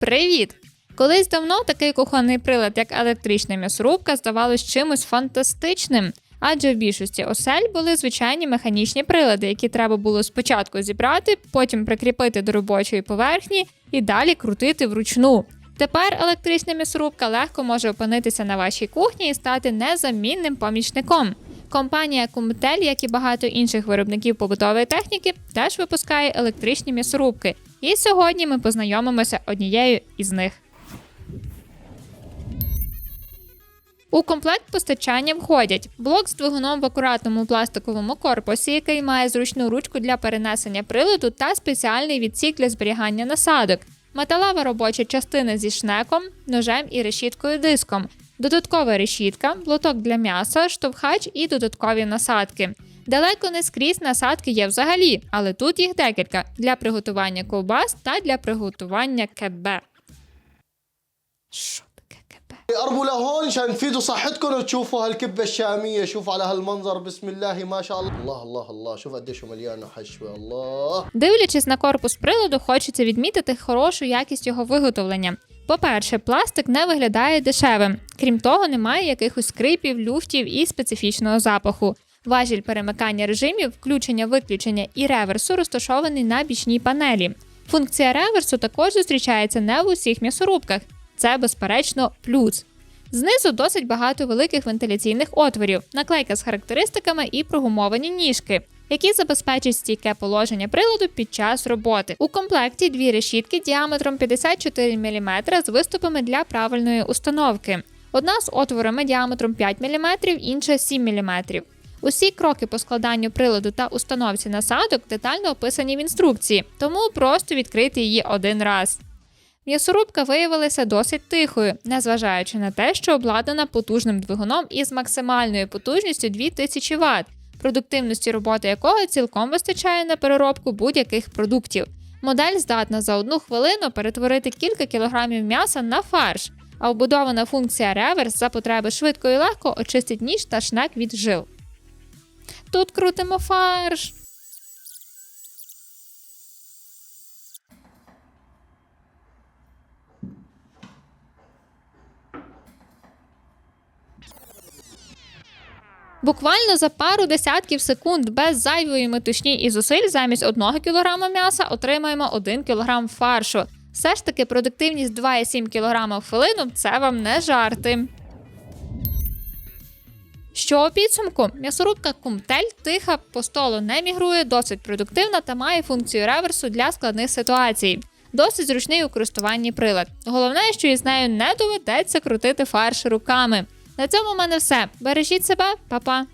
Привіт! Колись давно такий кухонний прилад, як електрична м'ясорубка, здавалось чимось фантастичним. Адже в більшості осель були звичайні механічні прилади, які треба було спочатку зібрати, потім прикріпити до робочої поверхні і далі крутити вручну. Тепер електрична м'ясорубка легко може опинитися на вашій кухні і стати незамінним помічником. Компанія Кумтель, як і багато інших виробників побутової техніки, теж випускає електричні м'ясорубки. І сьогодні ми познайомимося однією із них. У комплект постачання входять блок з двигуном в акуратному пластиковому корпусі, який має зручну ручку для перенесення приладу та спеціальний відсік для зберігання насадок, металева робоча частина зі шнеком, ножем і решіткою диском, додаткова решітка, блоток для м'яса, штовхач і додаткові насадки. Далеко не скрізь насадки є взагалі, але тут їх декілька для приготування ковбас та для приготування кебе. Що таке кебе? قربوا لهون عشان تفيدوا صحتكم وتشوفوا هالكبه الشاميه شوف على هالمنظر بسم الله ما شاء الله الله الله الله شوف قديش هو مليان حشوه الله Дивлячись на корпус приладу, хочеться відмітити хорошу якість його виготовлення. По-перше, пластик не виглядає дешевим. Крім того, немає якихось скрипів, люфтів і специфічного запаху. Важіль перемикання режимів, включення-виключення і реверсу розташований на бічній панелі. Функція реверсу також зустрічається не в усіх м'ясорубках. Це, безперечно, плюс. Знизу досить багато великих вентиляційних отворів, наклейка з характеристиками і прогумовані ніжки, які забезпечать стійке положення приладу під час роботи. У комплекті дві решітки діаметром 54 мм з виступами для правильної установки. Одна з отворами діаметром 5 мм, інша 7 мм. Усі кроки по складанню приладу та установці насадок детально описані в інструкції, тому просто відкрити її один раз. М'ясорубка виявилася досить тихою, незважаючи на те, що обладнана потужним двигуном із максимальною потужністю 2000 Вт, продуктивності роботи якого цілком вистачає на переробку будь-яких продуктів. Модель здатна за одну хвилину перетворити кілька кілограмів м'яса на фарш, а вбудована функція реверс за потреби швидко і легко очистить ніж та шнек від жил. Тут крутимо фарш. Буквально за пару десятків секунд без зайвої метушні і зусиль замість 1 кг м'яса отримаємо 1 кг фаршу. Все ж таки, продуктивність 2,7 кг в хвилину це вам не жарти. Що у підсумку? М'ясорубка Кумтель тиха по столу не мігрує, досить продуктивна та має функцію реверсу для складних ситуацій. Досить зручний у користуванні прилад. Головне, що із нею не доведеться крутити фарш руками. На цьому в мене все. Бережіть себе, па-па!